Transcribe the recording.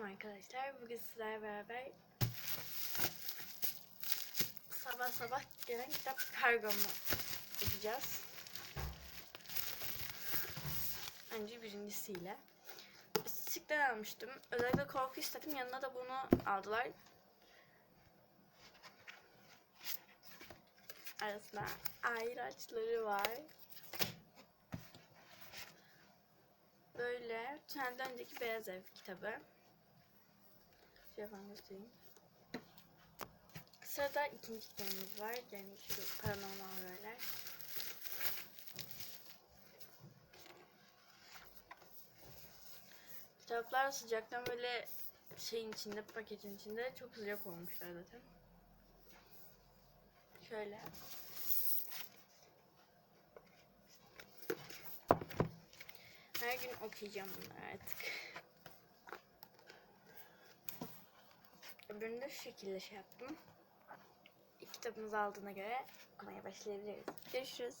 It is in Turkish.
Selam arkadaşlar. Bugün sizlerle beraber sabah sabah gelen kitap kargomu yapacağız. Önce birincisiyle. Bisikletten almıştım. Özellikle korku istedim. Yanına da bunu aldılar. Arasında ayraçları var. Böyle Trenden önceki Beyaz Ev kitabı. Şöyle falan göstereyim. Sırada ikinci kitabımız var. Yani şu paranormal olaylar. Kitaplar sıcaktan böyle şeyin içinde, paketin içinde çok sıcak olmuşlar zaten. Şöyle. Her gün okuyacağım bunları artık. Öbürünü de şu şekilde şey yaptım. İlk kitabımızı aldığına göre okumaya başlayabiliriz. Görüşürüz.